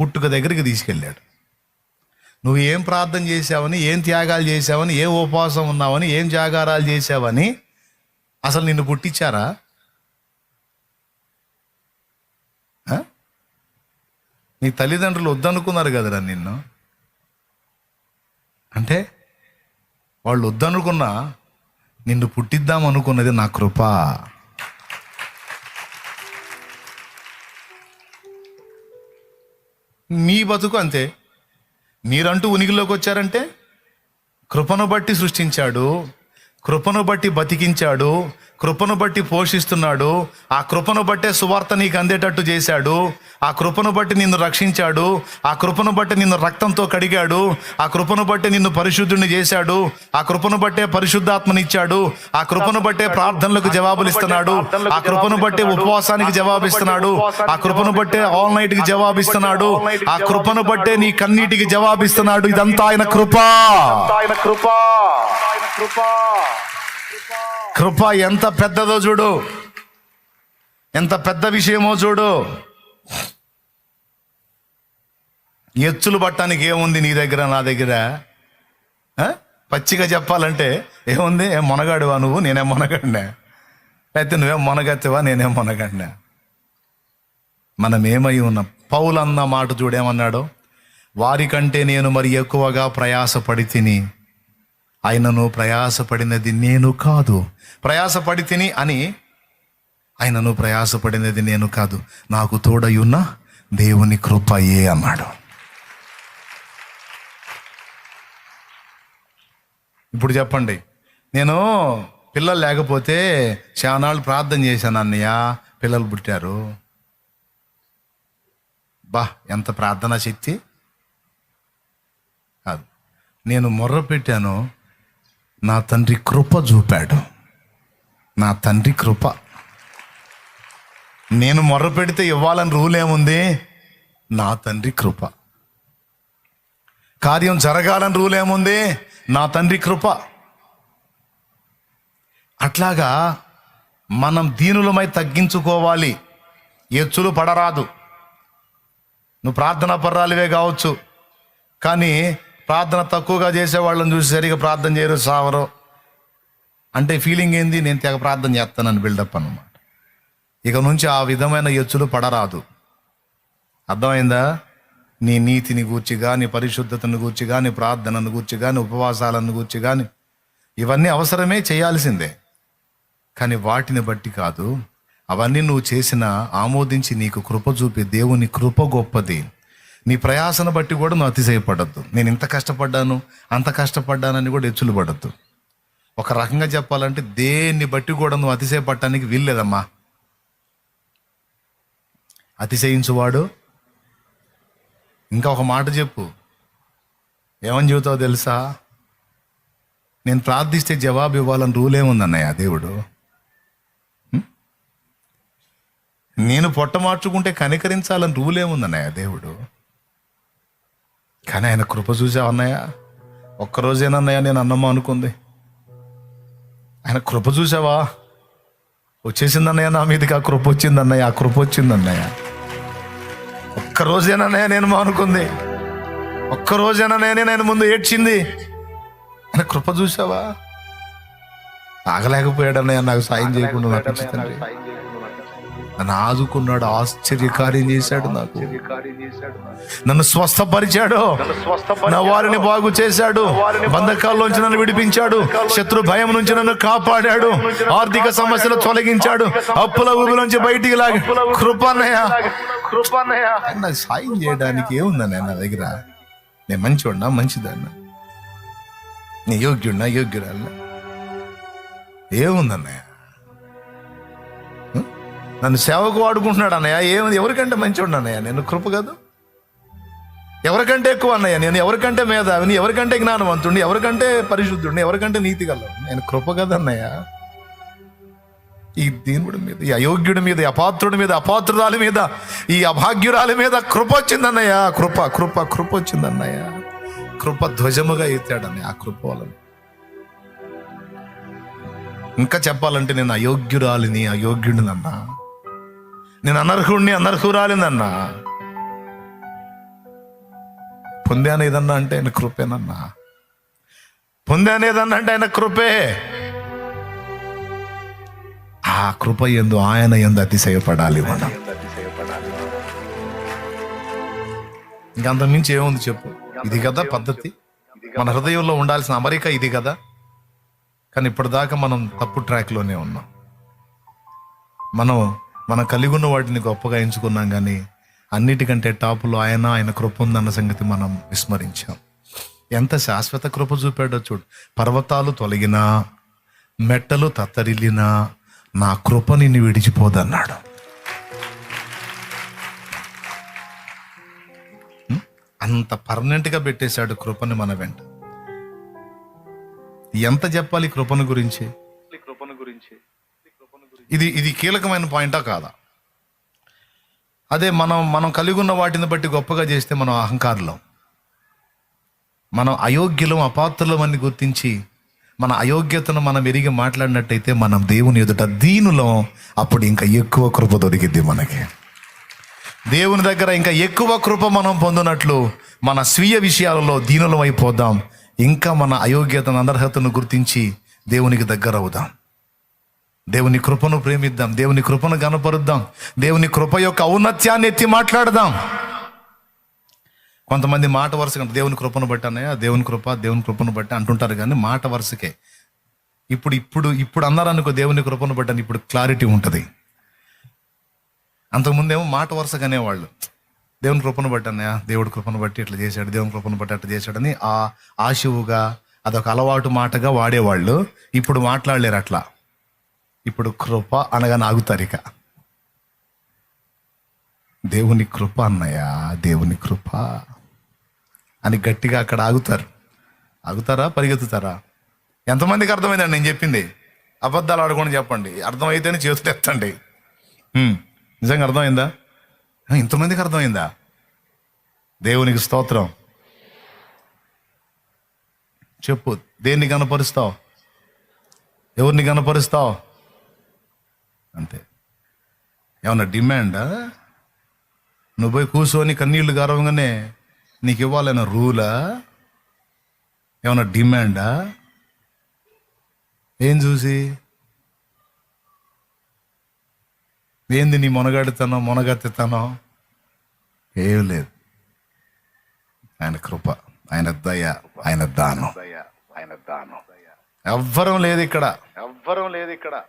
పుట్టుక దగ్గరికి తీసుకెళ్ళాడు. నువ్వు ఏం ప్రార్థన చేసావని ఏం త్యాగాలు చేసావని ఏం ఉపవాసం ఉన్నావని ఏం జాగారాలు చేసావని అసలు నిన్ను పుట్టించారా? నీ తల్లిదండ్రులు వద్దనుకున్నారు కదరా నిన్ను? అంటే వాళ్ళు వద్దనుకున్నా నిన్ను పుట్టిద్దాం అనుకున్నది నా కృప. మీ బతుకు అంతే. మీరంటూ ఉనికిలోకి వచ్చారంటే కృపను బట్టి సృష్టించాడు కృపను బట్టి బతికించాడు కృపను బట్టి పోషిస్తున్నాడు ఆ కృపను బట్టే సువార్త నీకు అందేటట్టు చేశాడు ఆ కృపను బట్టి నిన్ను రక్షించాడు ఆ కృపను బట్టి నిన్ను రక్తంతో కడిగాడు ఆ కృపను బట్టి నిన్ను పరిశుద్ధుని చేశాడు ఆ కృపను బట్టే పరిశుద్ధాత్మనిచ్చాడు ఆ కృపను బట్టే ప్రార్థనలకు జవాబులు ఇస్తున్నాడు ఆ కృపను బట్టే ఉపవాసానికి జవాబిస్తున్నాడు ఆ కృపను బట్టే ఆల్ నైట్కి జవాబిస్తున్నాడు ఆ కృపను బట్టే నీ కన్నీటికి జవాబిస్తున్నాడు. ఇదంతా ఆయన కృప. ఆయన కృప. కృప. కృప ఎంత పెద్దదో చూడు. ఎంత పెద్ద విషయమో చూడు. ఎచ్చులు పట్టడానికి ఏముంది నీ దగ్గర నా దగ్గర? పచ్చిగా చెప్పాలంటే ఏముంది? ఏం మొనగాడువా నువ్వు? నేనేం మొనగాడినా. అయితే నువ్వేం మొనగత్తెవా? నేనేం మొనగాడినా. మనం ఏమై ఉన్నాం. పౌలన్న మాట చూడేమన్నాడు వారికంటే నేను మరి ఎక్కువగా ప్రయాసపడి తిని ఆయనను ప్రయాసపడినది నేను కాదు. ప్రయాసపడి తిని అని ఆయనను ప్రయాసపడినది నేను కాదు. నాకు తోడయున్న దేవుని కృపయే అన్నాడు. ఇప్పుడు చెప్పండి. నేను పిల్లలు లేకపోతే చాలాళ్ళు ప్రార్థన చేశాను అన్నయ్య. పిల్లలు పుట్టారు. బా ఎంత ప్రార్థనా శక్తి? కాదు. నేను మొర్ర పెట్టాను. నా తండ్రి కృప చూపాడు. నా తండ్రి కృప. నేను మొర్ర పెడితే ఇవ్వాలని రూల్ ఏముంది? నా తండ్రి కృప. కార్యం జరగాలని రూల్ ఏముంది? నా తండ్రి కృప. అట్లాగా మనం దీనులమై తగ్గించుకోవాలి. ఎచ్చులు పడరాదు. నువ్వు ప్రార్థన పర్రాలివే కావచ్చు. కానీ ప్రార్థన తక్కువగా చేసే వాళ్ళని చూసి సరిగా ప్రార్థన చేయరు సావరు. అంటే ఫీలింగ్ ఏంది? నేను తెగ ప్రార్థన చేస్తానని బిల్డప్ అన్నమాట. ఇక నుంచి ఆ విధమైన ఎచ్చులు పడరాదు. అర్థమైందా? నీ నీతిని గూర్చి కానీ పరిశుద్ధతను గూర్చి కానీ ప్రార్థనను గూర్చి కానీ ఉపవాసాలను గూర్చి కానీ ఇవన్నీ అవసరమే చేయాల్సిందే. కానీ వాటిని బట్టి కాదు అవన్నీ నువ్వు చేసిన ఆమోదించి నీకు కృప చూపే దేవుని కృప గొప్పది. నీ ప్రయాసను బట్టి కూడా నువ్వు అతిశయపడద్దు. నేను ఇంత కష్టపడ్డాను అంత కష్టపడ్డానని కూడా ఎచ్చులు పడద్దు ఒక రకంగా చెప్పాలంటే దేన్ని బట్టి కూడా నువ్వు అతిశయపడటానికి వీల్లేదమ్మా. అతిశయించువాడు. ఇంకా ఒక మాట చెప్పు. ఏమని చెబుతావు తెలుసా? నేను ప్రార్థిస్తే జవాబు ఇవ్వాలని రూల్ ఏముందన్నయ్య దేవుడు. నేను పొట్ట మార్చుకుంటే కనికరించాలని రూల్ ఏముందన్నయ్య దేవుడు. కానీ ఆయన కృప చూసావు అన్నయ్య? ఒక్కరోజేనన్నయ్య నేను అన్నమ్మా అనుకుంది. ఆయన కృప చూసావా? వచ్చేసిందన్నయ్య నా మీదకి ఆ కృప వచ్చిందన్నయ్య ఆ కృప వచ్చిందన్నయ్య ఒక్కరోజేనన్నయ్య నేను మానుకుంది ఒక్కరోజేనన్నయ్య నేను ముందు ఏడ్చింది. ఆయన కృప చూసావా? ఆగలేకపోయాడన్నయ్య నాకు సాయం చేయకుండా నాకు తండ్రి. నన్ను ఆదుకున్నాడు ఆశ్చర్యకార్యం చేశాడు నాకు. నన్ను స్వస్థపరిచాడు. నా వారిని బాగు చేశాడు. బంధకాల్లోంచి నన్ను విడిపించాడు. శత్రు భయం నుంచి నన్ను కాపాడాడు. ఆర్థిక సమస్యలు తొలగించాడు. అప్పుల ఊబిలోంచి బయటికి లాగి. కృపన్నయ్య. కృపన్నయ్య నాకు సాయం చేయడానికి ఏముందన్నయ్య నా దగ్గర? నేను మంచివాడినా మంచిదన్నా. నీ యోగ్యుడినా? యోగ్యురాల్నా? ఏముందన్నయ్య? నన్ను సేవకు వాడుకుంటున్నాడు అన్నయ్య. ఏమి ఎవరికంటే మంచివాడు అన్నయ్య? నేను కృప కాదు. ఎవరికంటే ఎక్కువ అన్నయ్య? నేను ఎవరికంటే మేధావిని ఎవరికంటే జ్ఞానవంతుడిని ఎవరికంటే పరిశుద్ధుడిని ఎవరికంటే నీతి గల నేను కృప కదా అన్నయ్య. ఈ దీనుడి మీద ఈ అయోగ్యుడి మీద అపాత్రుడి మీద అపాత్రురాల మీద ఈ అభాగ్యురాలి మీద కృప వచ్చిందన్నయ్య కృప కృప కృప వచ్చిందన్నయ్య కృప ధ్వజముగా ఎత్తాడన్నయ్య ఆ కృప వలన. ఇంకా చెప్పాలంటే నేను అయోగ్యురాలిని అయోగ్యుడినన్నా నేను అనర్హుడిని అనర్హురాలినన్నా. పొందాను ఏదన్నా అంటే ఆయన కృపేనన్నా పొందాను ఏదన్నా అంటే ఆయన కృపే. ఆ కృప ఎందు ఆయన ఎందు అతిశయపడాలి మనం. ఇంకంత మించి ఏముంది చెప్పు? ఇది కదా పద్ధతి. మన హృదయంలో ఉండాల్సిన అమరిక ఇది కదా. కానీ ఇప్పటిదాకా మనం తప్పు ట్రాక్లోనే ఉన్నాం. మనం మనం కలిగి ఉన్న వాటిని గొప్పగా ఎంచుకున్నాం కానీ అన్నిటికంటే టాపులో ఆయన ఆయన కృప ఉందన్న సంగతి మనం విస్మరించాం. ఎంత శాశ్వత కృప చూపాడో చూడు. పర్వతాలు తొలగినా మెట్టలు తత్తరిల్లినా నా కృప నిన్ను విడిచిపోదన్నాడు. అంత పర్మనెంట్గా పెట్టేశాడు కృపని మన వెంట. ఎంత చెప్పాలి కృపను గురించి? ఇది ఇది కీలకమైన పాయింటా కాదా? అదే మనం మనం కలిగి ఉన్న వాటిని బట్టి గొప్పగా చేస్తే మనం అహంకారులం. మనం అయోగ్యులం అపాత్రులం అని గుర్తించి మన అయోగ్యతను మనం ఎరిగి మాట్లాడినట్టయితే మనం దేవుని ఎదుట దీనులో. అప్పుడు ఇంకా ఎక్కువ కృప దొరికిద్ది మనకి. దేవుని దగ్గర ఇంకా ఎక్కువ కృప మనం పొందినట్లు మన స్వీయ విషయాలలో దీనులం అయిపోదాం. ఇంకా మన అయోగ్యతను అనర్హతను గుర్తించి దేవునికి దగ్గర అవుదాం దేవుని కృపను ప్రేమిద్దాం. దేవుని కృపను గనపరుద్దాం దేవుని కృప యొక్క ఔన్నత్యాన్ని ఎత్తి మాట్లాడదాం. కొంతమంది మాట వరుసగా దేవుని కృపను బట్టి అన్నయ్య దేవుని కృప దేవుని కృపను బట్టి అంటుంటారు కానీ మాట వరుసకే. ఇప్పుడు ఇప్పుడు ఇప్పుడు అన్నారనుకో దేవుని కృపను బట్టి అని ఇప్పుడు క్లారిటీ ఉంటుంది. అంతకుముందేమో మాట వరుసగానే వాళ్ళు దేవుని కృపను బట్టి అన్నయ్య దేవుడి కృపను బట్టి ఇట్లా చేశాడు దేవుని కృపను బట్టి అట్లా చేశాడని ఆ ఆశువుగా అదొక అలవాటు మాటగా వాడేవాళ్ళు. ఇప్పుడు మాట్లాడలేరు అట్లా. ఇప్పుడు కృప అనగానే ఆగుతారు ఇక. దేవుని కృప అన్నయ్యా దేవుని కృప. అని గట్టిగా అక్కడ ఆగుతారు. ఆగుతారా? పరిగెత్తుతారా? ఎంతమందికి అర్థమైందండి నేను చెప్పింది? అబద్ధాలు ఆడకుండా చెప్పండి. అర్థమైతేనే చేతులు ఎత్తండి. నిజంగా అర్థమైందా? ఇంతమందికి అర్థమైందా? దేవునికి స్తోత్రం. చెప్పు దేన్ని కనపరుస్తావు ఎవరిని కనపరుస్తావు అంతే. ఏమన్నా డిమాండా? నువ్వు పోయి కూర్చొని కన్నీళ్ళు గర్వంగానే నీకు ఇవ్వాలన్న రూలా? ఏమన్నా డిమాండా? ఏం చూసి? ఏంది నీ మొనగాడుతానో మొనగెత్తుతానో ఏం లేదు. ఆయన కృప ఆయన దయ ఆయన దానం. దయ ఆయన దానం. ఎవ్వరం లేదు ఇక్కడ. ఎవ్వరం లేదు ఇక్కడ.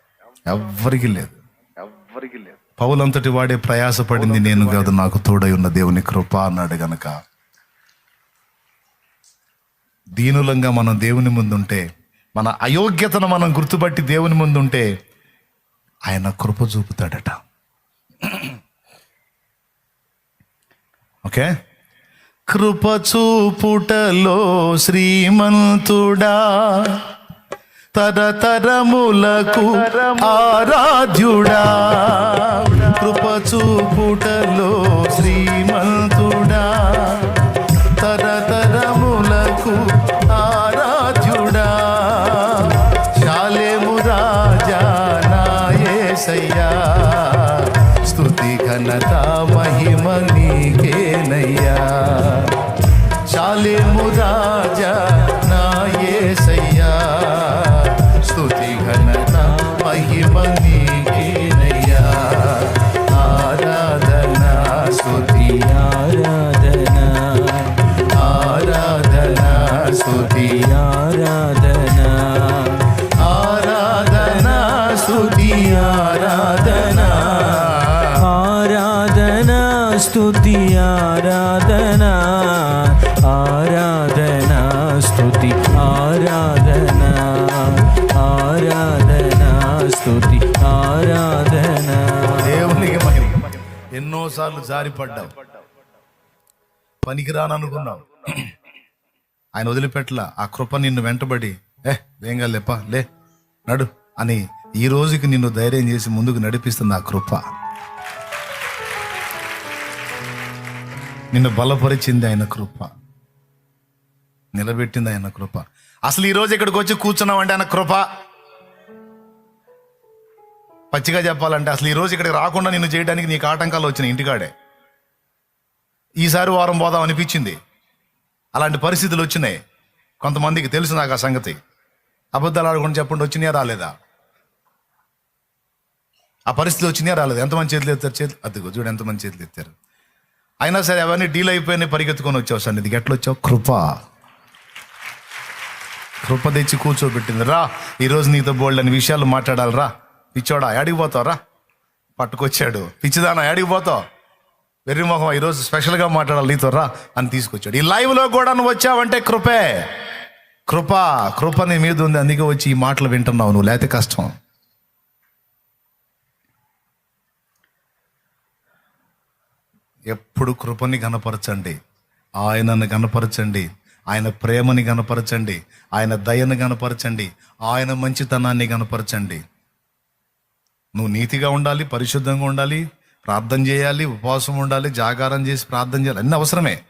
ఎవ్వరికి లేదు. ఎవ్వరికి లేదు. పౌలంతటి వాడే ప్రయాసపడింది నేను కాదు నాకు తోడై ఉన్న దేవుని కృప అన్నాడు గనక. దీనులంగా మనం దేవుని ముందుంటే మన అయోగ్యతను మనం గుర్తుపట్టి దేవుని ముందుంటే ఆయన కృప చూపుతాడట. ఓకే? కృప చూపుటలో శ్రీమంతుడా తరతరములకు ఆరాధ్యుడా. కృప ఎన్నోసార్లు జారిపడ్డావు. పనికిరాను అనుకున్నావు. ఆయన వదిలిపెట్టల ఆ కృప నిన్ను వెంటబడి ఏ వేంగా లేపా లే నడు అని ఈ రోజుకి నిన్ను ధైర్యం చేసి ముందుకు నడిపిస్తుంది ఆ కృప. నిన్ను బలపరిచింది ఆయన కృప. నిలబెట్టింది ఆయన కృప. అసలు ఈ రోజు ఇక్కడికి వచ్చి కూర్చున్నామంటే ఆయన కృప? పచ్చిగా చెప్పాలంటే అసలు ఈ రోజు ఇక్కడికి రాకుండా నిన్ను చేయడానికి నీకు ఆటంకాలు వచ్చినాయి ఇంటికాడే. ఈసారి వారం పోదాం అనిపించింది. అలాంటి పరిస్థితులు వచ్చినాయి. కొంతమందికి తెలుసు నాకు ఆ సంగతి. అబద్ధాలు ఆడుకుని చెప్పండి వచ్చినాయా రాలేదా? ఆ పరిస్థితి వచ్చినాయా రాలేదు? ఎంతమంది చేతులు ఎత్తారు? చేతులు అదిగో చూడు ఎంతమంది చేతులు ఎత్తారు. అయినా సరే అవన్నీ డీల్ అయిపోయినాయి పరిగెత్తుకొని వచ్చావు సార్. ఇది ఎట్లా వచ్చావు? కృప. కృప తెచ్చి కూర్చోబెట్టింది. రా ఈరోజు నీతో బోల్డ్ అని విషయాలు మాట్లాడాలి. రా. పిచ్చోడా ఏడికి పోతావురా? పట్టుకొచ్చాడు. పిచ్చిదానా ఏడికి పోతావు? వెర్రిమొహం ఈరోజు స్పెషల్గా మాట్లాడాలి నీతో రా అని తీసుకొచ్చాడు. ఈ లైవ్లో కూడా నువ్వు వచ్చావంటే కృపే. కృప కృప నీ మీద ఉంది అందుకే వచ్చి ఈ మాటలు వింటున్నావు నువ్వు. లేకపోతే కష్టం. ఎప్పుడు కృపని గనపరచండి ఆయనను గనపరచండి ఆయన ప్రేమని గనపరచండి ఆయన దయను గనపరచండి ఆయన మంచితనాన్ని గనపరచండి నువ్వు నీతిగా ఉండాలి పరిశుద్ధంగా ఉండాలి ప్రార్థన చేయాలి ఉపవాసం ఉండాలి జాగారం చేసి ప్రార్థన చేయాలి. అన్నీ అవసరమే.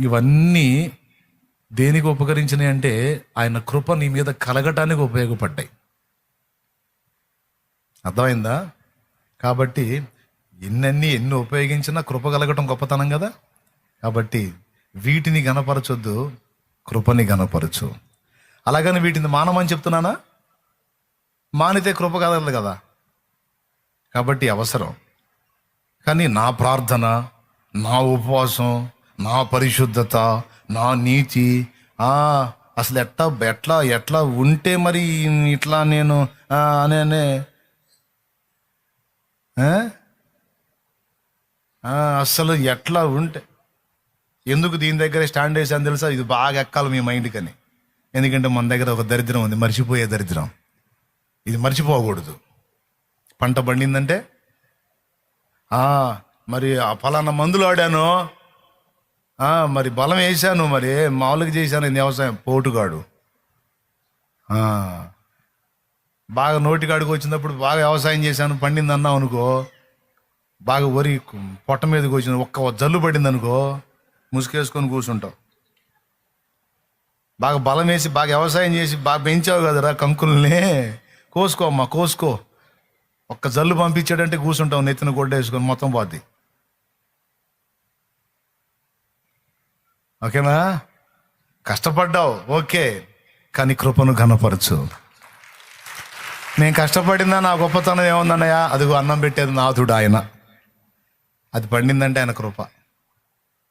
ఇవన్నీ దేనికి ఉపకరించినాయి అంటే ఆయన కృప నీ మీద కలగటానికి ఉపయోగపడ్డాయి. అర్థమైందా? కాబట్టి ఎన్నెన్ని ఎన్ని ఉపయోగించినా కృప కలగటం గొప్పతనం కదా? కాబట్టి వీటిని గనపరచొద్దు కృపని గనపరచు. అలాగని వీటిని మానమని చెప్తున్నానా? మానితే కృప కదలదు కదా. కాబట్టి అవసరం. కానీ నా ప్రార్థన నా ఉపవాసం నా పరిశుద్ధత నా నీతి ఆ, అసలు ఎట్లా ఎట్లా ఎట్లా ఉంటే మరి ఇట్లా నేను అనే అసలు ఎట్లా ఉంటే ఎందుకు దీని దగ్గర స్టాండ్ వేసాను తెలుసా? ఇది బాగా ఎక్కాలి మీ మైండ్ కని ఎందుకంటే మన దగ్గర ఒక దరిద్రం ఉంది మర్చిపోయే దరిద్రం. ఇది మర్చిపోకూడదు. పంట పండిందంటే? మరి ఆ ఫలానా మందులు ఆడాను. మరి బలం వేసాను మరి. మామూలుగా చేశాను వ్యవసాయం. పోటుగాడు. బాగా నోటికాడికి వచ్చినప్పుడు బాగా వ్యవసాయం చేశాను పండింది అన్నావు అనుకో. బాగా వరి పొట్ట మీదకి వచ్చిన ఒక్క జల్లు పడింది అనుకో ముసుకేసుకొని కూర్చుంటావు. బాగా బలం వేసి బాగా వ్యవసాయం చేసి బాగా పెంచావు కదరా కంకుల్ని. కోసుకో అమ్మా కోసుకో. ఒక్క జల్లు పంపించాడంటే కూర్చుంటావు నెత్తిన గొడ్డ వేసుకొని మొత్తం పోద్ది. ఓకేనా? కష్టపడ్డావు ఓకే. కానీ కృపను ఘనపరచు. నేను కష్టపడిందా నా గొప్పతనం ఏముందన్నయ్య? అదిగో అన్నం పెట్టేది నాథుడు ఆయన. అది పండిందంటే ఆయన కృప.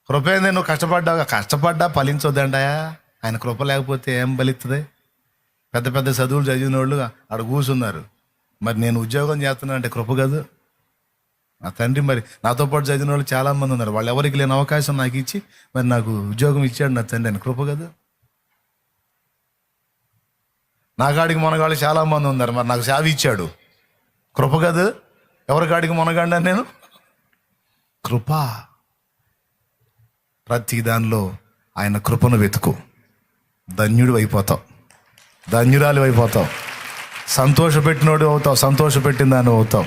కృప ఏంది? నువ్వు కష్టపడ్డావు కష్టపడ్డా ఫలించొద్దంటాయా? ఆయన కృప లేకపోతే ఏం ఫలిస్తుంది పెద్ద పెద్ద చదువులు చదివిన వాళ్ళు ఆడ కూర్చున్నారు. మరి నేను ఉద్యోగం చేస్తున్నా అంటే కృప కాదు. నా తండ్రి మరి నాతో పాటు చదివిన వాళ్ళు చాలామంది ఉన్నారు. వాళ్ళు ఎవరికి లేని అవకాశం నాకు ఇచ్చి మరి నాకు ఉద్యోగం ఇచ్చాడు నా తండ్రి అని. కృప కదా. నా కాడికి మొనగాళ్ళు చాలా మంది ఉన్నారు. మరి నాకు సేవ ఇచ్చాడు. కృప కాదు. ఎవరి కాడికి మొనగాండ నేను? కృప. ప్రతి దానిలో ఆయన కృపను వెతుకు. ధన్యుడు అయిపోతావు ధన్యురాలు అయిపోతావు. సంతోషపెట్టినోడు అవుతావు సంతోషపెట్టిన దాన్ని అవుతావు.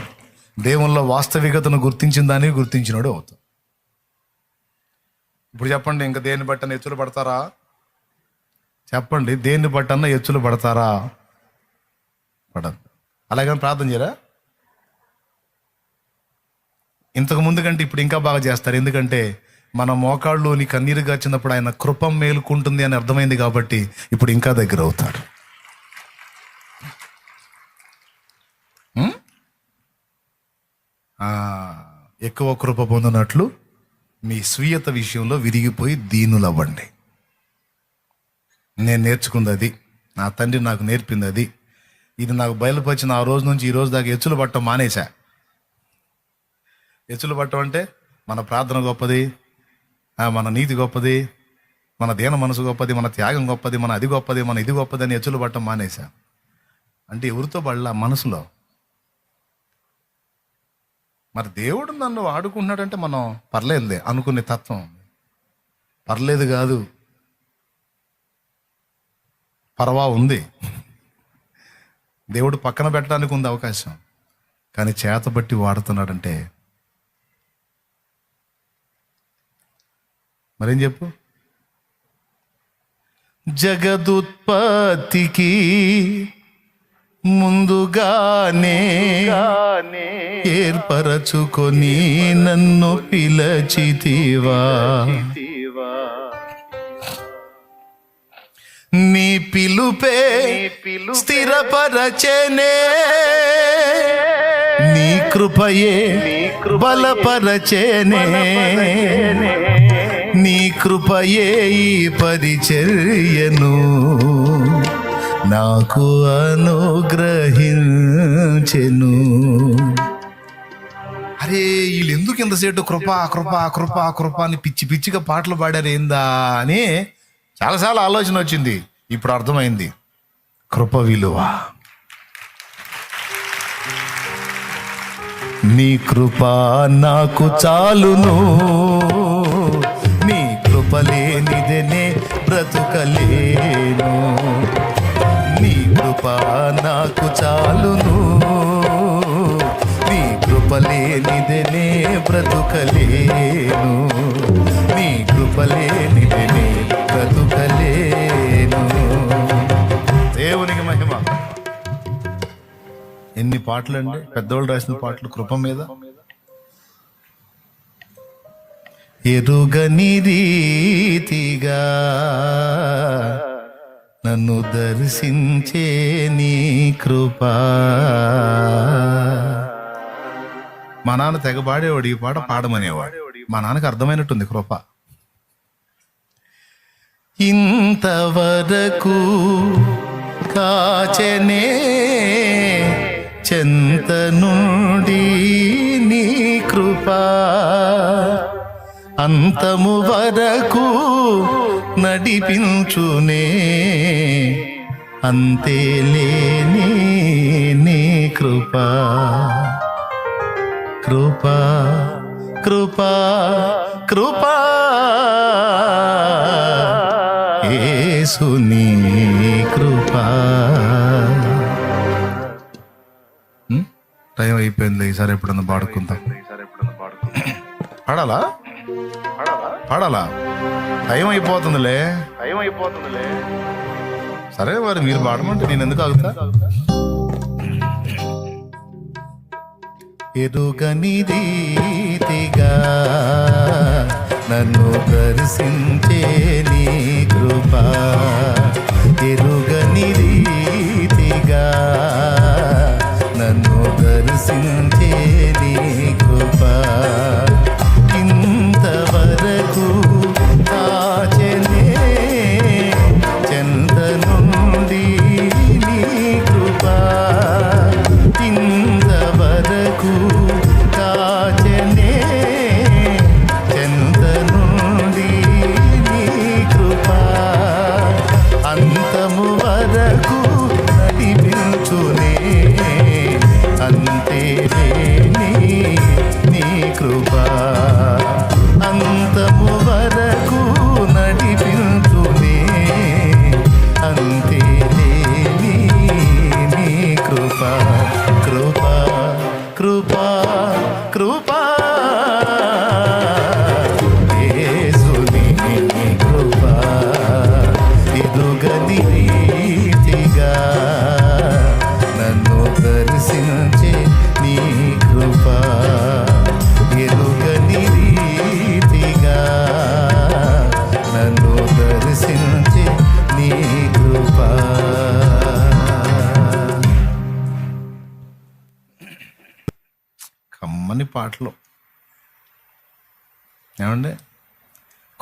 దేవుల్లో వాస్తవికతను గుర్తించిన దాన్ని గుర్తించినోడు అవుతావు. ఇప్పుడు చెప్పండి ఇంకా దేన్ని బట్టన ఎత్తులు పడతారా? చెప్పండి దేన్ని బట్టన్న ఎత్తులు పడతారా? పడదు. అలాగని ప్రార్థన చేయరా? ఇంతకు ముందు కంటే ఇప్పుడు ఇంకా బాగా చేస్తారు. ఎందుకంటే మన మోకాళ్ళలోని కన్నీరుగా చిన్నప్పుడు వచ్చినప్పుడు ఆయన కృపం మేలుకుంటుంది అని అర్థమైంది కాబట్టి ఇప్పుడు ఇంకా దగ్గర అవుతాడు ఎక్కువ కృప పొందినట్లు మీ స్వీయత విషయంలో విరిగిపోయి దీనులవ్వండి. నేను నేర్చుకుంది అది నా తండ్రి నాకు నేర్పింది అది ఇది నాకు బయలుపరిచిన ఆ రోజు నుంచి ఈ రోజు దాకా ఎచ్చులు పట్టడం మానేశా. ఎచ్చులు పట్టం అంటే మన ప్రార్థన గొప్పది మన నీతి గొప్పది మన దీన మనసు గొప్పది మన త్యాగం గొప్పది మన అది గొప్పది మన ఇది గొప్పది అని ఎచ్చులు పట్టం మానేశా. అంటే ఎవరితో పడలా? మనసులో. మరి దేవుడు నన్ను వాడుకుంటున్నాడంటే మనం పర్లేదులే అనుకునే తత్వం. పర్లేదు కాదు. పర్వా ఉంది. దేవుడు పక్కన పెట్టడానికి ఉంది అవకాశం. కానీ చేతబట్టి వాడుతున్నాడంటే మరేం చెప్పు? జగదుత్పత్తికి ముందుగానే ఏర్పరచుకొని నన్ను పిలచితివా. నీ పిలుపే స్థిరపరచనే. నీ కృపయే నీ కృపయే బలపరచనే. నీ కృపయే ఈ పరిచర్యను. నాకు అనుగ్రహించెను. అరే వీళ్ళు ఎందుకు ఇంతసేటు కృప కృప కృప కృప అని పిచ్చి పిచ్చిగా పాటలు పాడారు ఏందా అని చాలాసార్లు ఆలోచన వచ్చింది. ఇప్పుడు అర్థమైంది. కృప విలువ. నీ కృప నాకు చాలును. నీ కృప లేనిదనే బ్రతుకలేను. కృప నాకు చాలును. నీ కృప లేనిదనే బ్రతుకలేను. నీ కృప లేనిదనే బ్రతుకలేను. దేవునికి మహిమ. ఎన్ని పాటలు అండి పెద్దోళ్ళు రాసిన పాటలు కృప మీద. ఎరుగని రీతిగా నన్ను దర్శించే నీ కృప. మా నాన్న తెగ పాడేవాడు ఈ పాట పాడమనేవాడు. మా నాన్నకు అర్థమైనట్టుంది కృప. ఇంతవరకు కాచనే చెంత నుండి నీ కృప. అంతము వరకు నడిపించునే. అంతే లేని నీ కృప. కృప కృప కృప. యేసుని కృప? టైం అయిపోయింది ఈసారి ఎప్పుడన్నా పాడుకుందాం ఈసారి ఎప్పుడన్నా పాడుకుందాం. పాడాలా? పాడాలా? టైం అయిపోతుందిలే. టైం అయిపోతుందిలే. సరే మరి మీరు పాడమంటే నేను ఎందుకు ఆగుతా? ఎరుగని రీతిగా నన్ను దర్శించే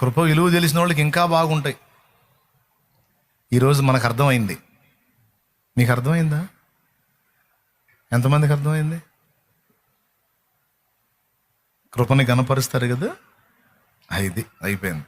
కృప విలువ తెలిసిన వాళ్ళకి ఇంకా బాగుంటాయి. ఈరోజు మనకు అర్థమైంది. మీకు అర్థమైందా? ఎంతమందికి అర్థమైంది? కృపని గణపరుస్తారు కదా? ఇది అయిపోయింది.